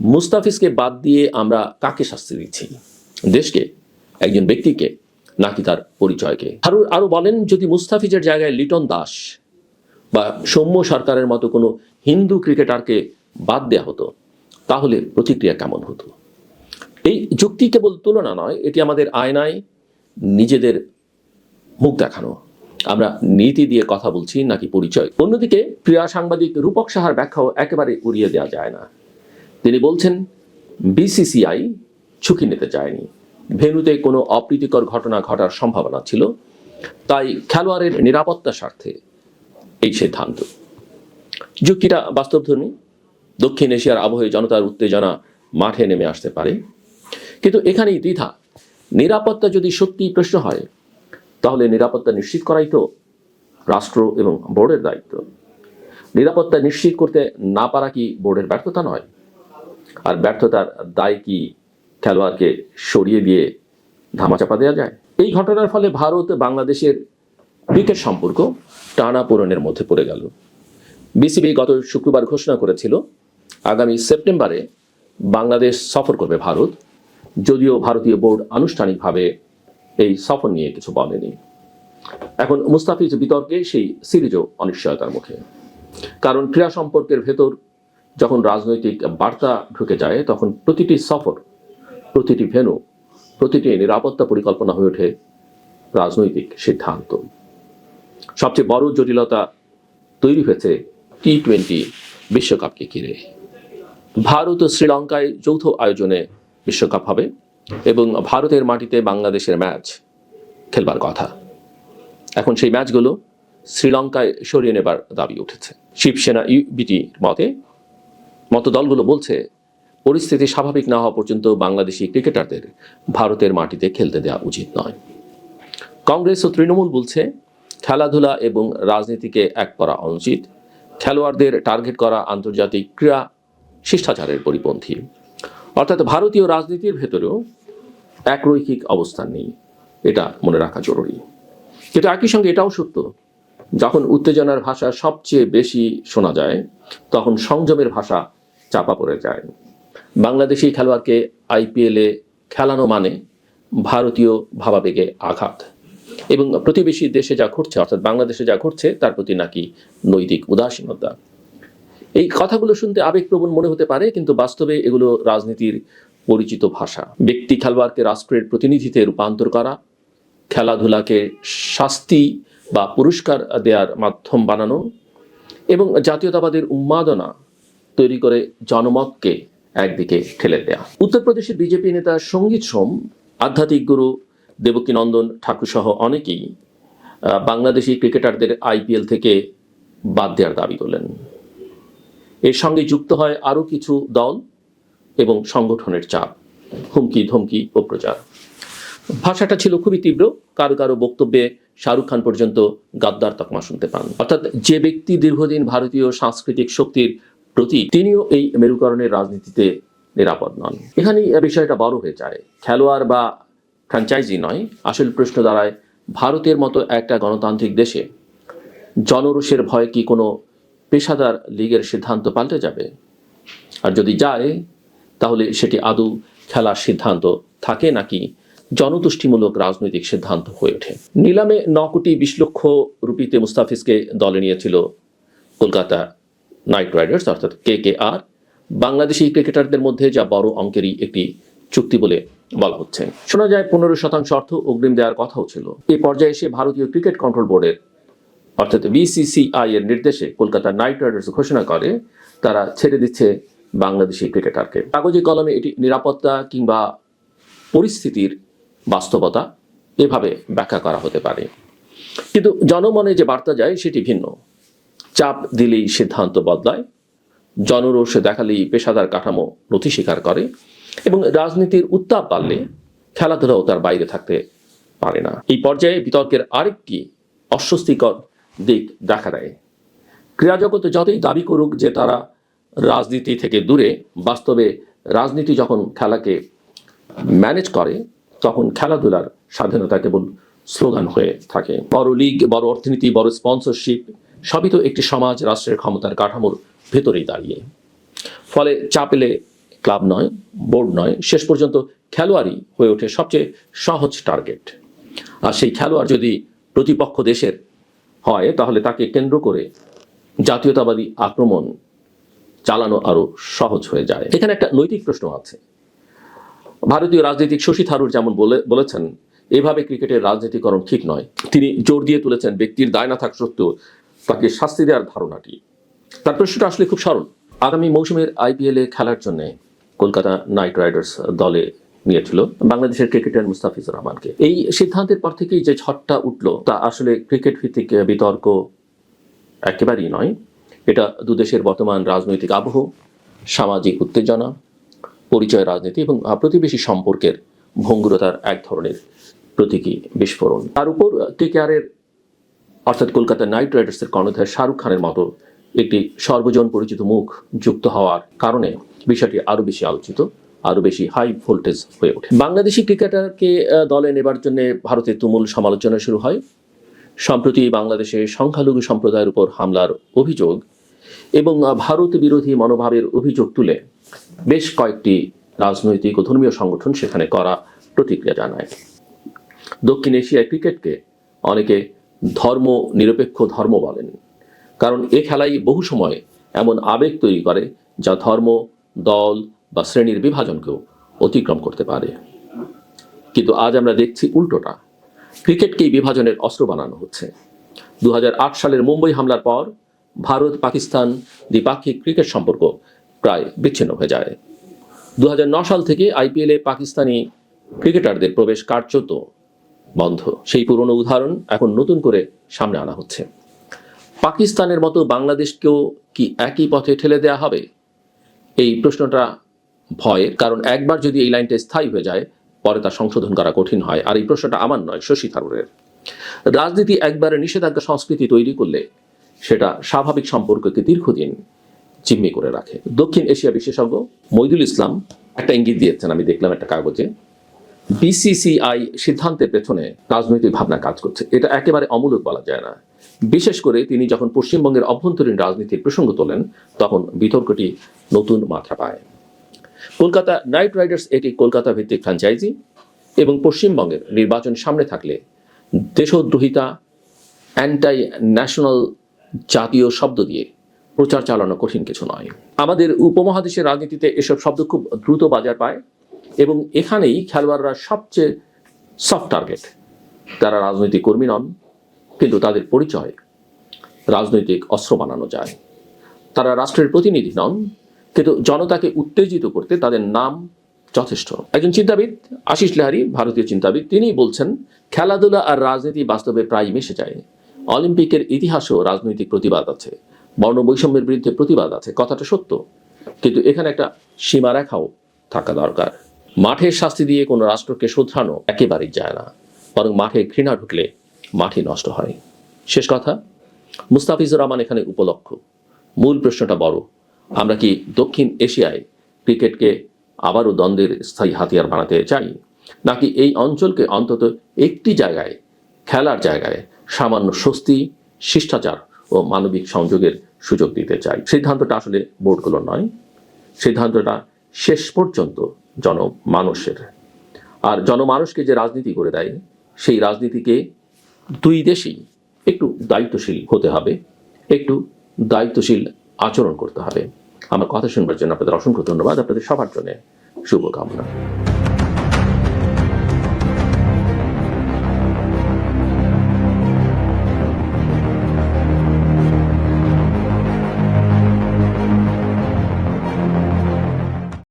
মুস্তাফিজকে বাদ দিয়ে আমরা কাকে শাস্তি দিচ্ছি? দেশকে? একজন ব্যক্তিকে? নাকি তার পরিচয়কে? আরও আরও বলেন, যদি মুস্তাফিজের জায়গায় লিটন দাস বা সৌম্য সরকারের মতো কোনো হিন্দু ক্রিকেটারকে বাদ দেওয়া হতো, তাহলে প্রতিক্রিয়া কেমন হতো? এই যুক্তি কেবল তুলনা নয়, এটি আমাদের আয়নায় নিজেদের মুখ দেখানো। আমরা নীতি দিয়ে কথা বলছি, নাকি পরিচয়? অন্যদিকে ক্রীড়া সাংবাদিক রূপক সাহার ব্যাখ্যাও একেবারে উড়িয়ে দেওয়া যায় না। তিনি বলছেন, বিসিসিআই ঝুঁকি নিতে চায়নি। ভেনুতে কোনো অপ্রীতিকর ঘটনা ঘটার সম্ভাবনা ছিল। তাই খেলোয়াড়ের নিরাপত্তার স্বার্থে এই সিদ্ধান্ত। যুক্তিটা বাস্তবধর্মী দক্ষিণ এশিয়ার আবহে জনতার উত্তেজনা মাঠে নেমে আসতে পারে। কিন্তু এখানেই দ্বিধা। নিরাপত্তা যদি সত্যি প্রশ্ন হয়, তাহলে নিরাপত্তা নিশ্চিত করাই তো রাষ্ট্র এবং বোর্ডের দায়িত্ব। নিরাপত্তা নিশ্চিত করতে না পারা কি বোর্ডের ব্যর্থতা নয়? আর ব্যর্থতার দায় কি খেলোয়াড়কে সরিয়ে দিয়ে ধামাচাপা দেওয়া যায়? এই ঘটনার ফলে ভারত বাংলাদেশের ক্রিকেট সম্পর্ক টানা পূরণের মধ্যে পড়ে গেল। বিসিবি গত শুক্রবার ঘোষণা করেছিল, আগামী সেপ্টেম্বরে বাংলাদেশ সফর করবে ভারত। যদিও ভারতীয় বোর্ড আনুষ্ঠানিকভাবে এই সফর নিয়ে কিছু বলেনি। এখন মুস্তাফিজ বিতর্কে সেই সিরিজও অনিশ্চয়তার মুখে। কারণ ক্রীড়া সম্পর্কের ভেতর যখন রাজনৈতিক বার্তা ঢুকে যায়, তখন প্রতিটি সফর, প্রতিটি ভেনু প্রতিটি নিরাপত্তা পরিকল্পনা হয়ে ওঠে রাজনৈতিক সিদ্ধান্ত। সবচেয়ে বড় জটিলতা তৈরি হয়েছে টি টোয়েন্টি বিশ্বকাপকে ঘিরে। ভারত ও শ্রীলঙ্কায় যৌথ আয়োজনে বিশ্বকাপ হবে এবং ভারতের মাটিতে বাংলাদেশের ম্যাচ খেলবার কথা। এখন সেই ম্যাচগুলো শ্রীলঙ্কায় সরিয়ে নেবার দাবি উঠেছে। শিবসেনা ইউবিটির মতে মতো দলগুলো বলছে, পরিস্থিতি স্বাভাবিক না হওয়া পর্যন্ত বাংলাদেশি ক্রিকেটারদের ভারতের মাটিতে খেলতে দেওয়া উচিত নয়। কংগ্রেস ও তৃণমূল বলছে, খেলাধুলা এবং রাজনীতিকে এক করা অনুচিত। খেলোয়াড়দের টার্গেট করা আন্তর্জাতিক ক্রীড়া শিষ্টাচারের পরিপন্থী। অর্থাৎ ভারতীয় রাজনীতির ভেতরেও একরৈখিক অবস্থান নেই। এটা মনে রাখা জরুরি। কিন্তু একই সঙ্গে এটাও সত্য, যখন উত্তেজনার ভাষা সবচেয়ে বেশি শোনা যায়, তখন সংযমের ভাষা চাপা পড়ে যায়। বাংলাদেশি খেলোয়াড়কে আইপিএলে খেলানো মানে ভারতীয় ভাবাবেগে আঘাত। এবং প্রতিবেশী দেশে যা ঘটছে, অর্থাৎ বাংলাদেশে যা ঘটছে, তার প্রতি নাকি নৈতিক উদাসীনতা। এই কথাগুলো শুনতে আবেগপ্রবণ মনে হতে পারে, কিন্তু বাস্তবে এগুলো রাজনীতির পরিচিত ভাষা। ব্যক্তি খেলোয়াড়কে রাষ্ট্রের প্রতিনিধিতে রূপান্তর করা, খেলাধুলাকে শাস্তি বা পুরস্কার দেওয়ার মাধ্যম বানানো এবং জাতীয়তাবাদের উন্মাদনা তৈরি করে জনমতকে একদিকে ঠেলে দেয়া। উত্তরপ্রদেশের বিজেপি নেতা সংগীত সোম, আধ্যাত্মিক গুরু দেবকীনন্দন ঠাকুর সহ অনেকেই বাংলাদেশি ক্রিকেটারদের আইপিএল থেকে বাদ দেওয়ার দাবি করলেন। এর সঙ্গে যুক্ত হয় আরও কিছু দল এবং সংগঠনের চাপ, হুমকি, ধমকি ও প্রচার। ভাষাটা ছিল খুবই তীব্র, কারও কারও বক্তব্যে শাহরুখ খান পর্যন্ত গাদ্দার তকমা শুনতে পান। অর্থাৎ যে ব্যক্তি দীর্ঘদিন ভারতীয় সাংস্কৃতিক শক্তির প্রতি তিনিও এই মেরুকরণের রাজনীতিতে নিরাপদ নন। এখানেই বিষয়টা বড় হয়ে যায়। খেলোয়াড় বা ফ্র্যাঞ্চাইজি নয়, আসল প্রশ্ন দাঁড়ায় ভারতের মতো একটা গণতান্ত্রিক দেশে। জনরোষের ভয় কি কোনো পেশাদার লীগের সিদ্ধান্ত পাল্টে যাবে? আর যদি যায়, তাহলে সেটি আদৌ খেলার সিদ্ধান্ত থাকে নাকি জনতুষ্টিমূলক রাজনৈতিক সিদ্ধান্ত হয়ে ওঠে? নিলামে ন কোটি বিশ লক্ষ রুপিতে মুস্তাফিজকে দলে নিয়েছিল কলকাতা নাইট রাইডার্স, অর্থাৎ কে কে আর, বাংলাদেশি ক্রিকেটারদের মধ্যে যা বড় অঙ্কেরই একটি চুক্তি বলে বলা হচ্ছে। শোনা যায় পনেরো শতাংশ অর্থ অগ্রিম দেওয়ার কথাও ছিল। এই পর্যায়ে এসে ভারতীয় ক্রিকেট কন্ট্রোল বোর্ডের, অর্থাৎ বিসিসিআই এর নির্দেশে কলকাতা নাইট রাইডার্স ঘোষণা করে, তারা ছেড়ে দিচ্ছে বাংলাদেশি ক্রিকেটারকে। কাগজে কলমে এটি নিরাপত্তা কিংবা পরিস্থিতির বাস্তবতা এভাবে ব্যাখ্যা করা হতে পারে। কিন্তু জনমনে যে বার্তা যায় সেটি ভিন্ন। চাপ দিলেই সিদ্ধান্ত বদলায়। জনরোষ দেখালেই পেশাদার কাঠামো নথি স্বীকার করে এবং রাজনীতির উত্তাপ বাড়লে খেলাধুলাও তার বাইরে থাকতে পারে না। এই পর্যায়ে বিতর্কের আরেকটি অস্বস্তিকর দিক দেখা দেয়। ক্রীড়া জগতে যতই দাবি করুক যে তারা রাজনীতি থেকে দূরে, বাস্তবে রাজনীতি যখন খেলাকে ম্যানেজ করে, তখন খেলাধুলার স্বাধীনতা কেবল স্লোগান হয়ে থাকে। বড় লিগ, বড় অর্থনীতি, বড় স্পন্সরশিপ সবই তো একটি সমাজ, রাষ্ট্রের ক্ষমতার কাঠামোর ভেতরেই দাঁড়িয়ে। ফলে চাপ এলে ক্লাব নয়, বোর্ড নয়, শেষ পর্যন্ত খেলোয়াড়ই হয়ে ওঠে সবচেয়ে সহজ টার্গেট। আর সেই খেলোয়াড় যদি প্রতিপক্ষ দেশের হয়, তাহলে তাকে কেন্দ্র করে জাতীয়তাবাদী আক্রমণ চালানো আরও সহজ হয়ে যায়। এখানে একটা নৈতিক প্রশ্ন আছে। ভারতীয় রাজনীতিক শশী থারুর যেমন বলে বলেছেন, এভাবে ক্রিকেটের রাজনীতিকরণ ঠিক নয়। তিনি জোর দিয়ে তুলেছেন, ব্যক্তির দায় না থাক সত্ত্বেও তাকে শাস্তি দেওয়ার ধারণাটি। তার প্রশ্নটা আসলে খুব সরল। আগামী মৌসুমের আইপিএলে খেলার জন্য কলকাতা নাইট রাইডার্স দলে নিয়েছিল বাংলাদেশের ক্রিকেটার মুস্তাফিজুর রহমানকে। এই সিদ্ধান্তের পর থেকেই যে ঝড়টা উঠল, তা আসলে ক্রিকেট ভিত্তিক বিতর্ক একেবারেই নয়। এটা দুদেশের বর্তমান রাজনৈতিক আবহ, সামাজিক উত্তেজনা, পরিচয় রাজনীতি এবং প্রতিবেশী সম্পর্কের ভঙ্গুরতার এক ধরনের প্রতীকী বিস্ফোরণ। তার উপর কেকেআরের অর্থাৎ কলকাতা নাইট রাইডার্সের কর্ণধার শাহরুখ খানের মতো একটি সর্বজন পরিচিত মুখ যুক্ত হওয়ার কারণে বিষয়টি আরও বেশি আলোচিত, আরও বেশি হাই ভোল্টেজ হয়ে ওঠে। বাংলাদেশি ক্রিকেটারকে দলে নেবার জন্য ভারতে তুমুল সমালোচনা শুরু হয়। সম্প্রতি বাংলাদেশে সংখ্যালঘু সম্প্রদায়ের উপর হামলার অভিযোগ এবং ভারত বিরোধী মনোভাবের অভিযোগ তুলে বেশ কয়েকটি রাজনৈতিক ও ধর্মীয় সংগঠন সেখানে করা প্রতিক্রিয়া জানায়। দক্ষিণ এশিয়ায় ক্রিকেটকে অনেকে ধর্ম নিরপেক্ষ ধর্ম বলেন। কারণ এ খেলাই বহু সময় এমন আবেগ তৈরি করে যা ধর্ম, দল বা শ্রেণির বিভাজনকেও অতিক্রম করতে পারে। কিন্তু আজ আমরা দেখছি উল্টোটা। ক্রিকেটকেই বিভাজনের অস্ত্র বানানো হচ্ছে। দু হাজার আট সালের মুম্বই হামলার পর ভারত, পাকিস্তান দ্বিপাক্ষিক ক্রিকেট সম্পর্ক প্রায় বিচ্ছিন্ন হয়ে যায়। দু সাল থেকে আইপিএলে পাকিস্তানি ক্রিকেটারদের প্রবেশ কার্যত বন্ধ। সেই পুরনো উদাহরণ এখন নতুন করে সামনে আনা হচ্ছে। পাকিস্তানের মতো বাংলাদেশকেও কি একই পথে ঠেলে দেওয়া হবে? এই প্রশ্নটা ভয়ের, কারণ একবার যদি এই লাইনটা স্থায়ী হয়ে যায়, পরে তা সংশোধন করা কঠিন হয়। আর এই প্রশ্নটা আমার নয়, শশী থারুরের। রাজনীতি একবারে নিষেধাজ্ঞা সংস্কৃতি তৈরি করলে সেটা স্বাভাবিক সম্পর্ককে দীর্ঘদিন জিম্মি করে রাখে। দক্ষিণ এশিয়া বিশেষজ্ঞ মইদুল ইসলাম একটা ইঙ্গিত দিয়েছেন, আমি দেখলাম একটা কাগজে। বিসিসিআই সিদ্ধান্তের পেছনে রাজনৈতিক ভাবনা কাজ করছে। এটা একেবারে অমূলক বলা যায় না। বিশেষ করে তিনি যখন পশ্চিমবঙ্গের অভ্যন্তরীণ রাজনীতির প্রসঙ্গ তোলেন, তখন বিতর্কটি নতুন মাত্রা পায়। কলকাতা নাইট রাইডার্স এটি কলকাতা ভিত্তিক ফ্র্যাঞ্চাইজি এবং পশ্চিমবঙ্গের নির্বাচন সামনে থাকলে দেশদ্রোহিতা অ্যান্টাই ন্যাশনাল জাতীয় শব্দ দিয়ে প্রচার চালানো কঠিন কিছু নয়। আমাদের উপমহাদেশের রাজনীতিতে এসব শব্দ খুব দ্রুত বাজার পায়। এবং এখানেই খেলোয়াড়রা সবচেয়ে সফট টার্গেট তারা রাজনৈতিক কর্মী নন, কিন্তু তাদের পরিচয় রাজনৈতিক অস্ত্র বানানো যায়। তারা রাষ্ট্রের প্রতিনিধি নন, কিন্তু জনতাকে উত্তেজিত করতে তাদের নাম যথেষ্ট। একজন চিন্তাবিদ, আশিস লাহারি, ভারতীয় চিন্তাবিদ, তিনি বলছেন, খেলাধুলা আর রাজনীতি বাস্তবে প্রায় মিশে যায়। অলিম্পিকের ইতিহাসেও রাজনৈতিক প্রতিবাদ আছে। বর্ণ বৈষম্যের বিরুদ্ধে প্রতিবাদ আছে, কথাটা সত্য। কিন্তু এখানে একটা সীমারেখাও থাকা দরকার। মাঠের শাস্তি দিয়ে কোনো রাষ্ট্রকে শোধরানো একেবারেই যায় না, বরং মাঠে ঘৃণা ঢুকলে মাঠই নষ্ট হয়। শেষ কথা, মুস্তাফিজুর রহমান এখানে উপলক্ষ। মূল প্রশ্নটা বড়, আমরা কি দক্ষিণ এশিয়ায় ক্রিকেটকে আবারও দ্বন্দ্বের স্থায়ী হাতিয়ার বানাতে চাই, নাকি এই অঞ্চলকে অন্তত একটি জায়গায়, খেলার জায়গায় সামান্য স্বস্তি, শিষ্টাচার ও মানবিক সংযোগের সুযোগ দিতে চাই? সিদ্ধান্তটা আসলে বোর্ডগুলোর নয়, সিদ্ধান্তটা শেষ পর্যন্ত জনমানুষের। আর জনমানুষকে যে রাজনীতি করে দেয়, সেই রাজনীতিকে দুই দেশেই একটু দায়িত্বশীল হতে হবে, একটু দায়িত্বশীল আচরণ করতে হবে। আমার কথা শুনবার জন্য আপনাদের অসংখ্য ধন্যবাদ। আপনাদের সবার জন্য শুভকামনা।